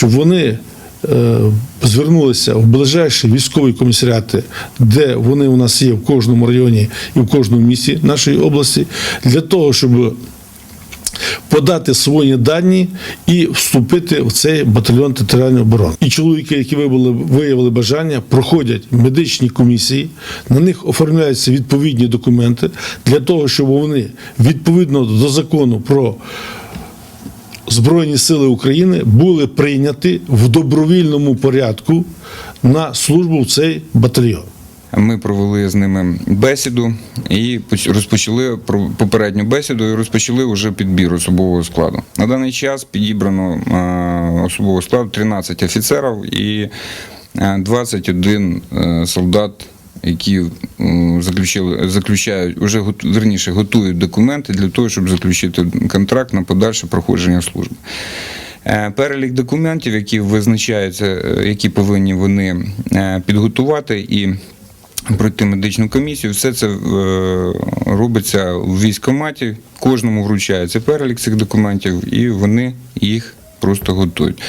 щоб вони е, звернулися в ближайші військові комісаріати, де вони у нас є в кожному районі і в кожному місті нашої області, для того, щоб подати свої дані і вступити в цей батальйон територіальної оборони. І чоловіки, які виявили, виявили бажання, проходять медичні комісії, на них оформляються відповідні документи для того, щоб вони відповідно до закону про Збройні сили України були прийняті в добровільному порядку на службу в цей батальйон. Ми провели з ними бесіду і розпочали попередню бесіду і розпочали вже підбір особового складу. На даний час підібрано особового складу 13 офіцерів і е, 21 е, солдат. Які заключили, заключають, гот- верніше готують документи для того, щоб заключити контракт на подальше проходження служби. Е, Перелік документів, які визначаються, е, які повинні вони е, підготувати і пройти медичну комісію, все це робиться в військкоматі, кожному вручається перелік цих документів, і вони їх просто готують.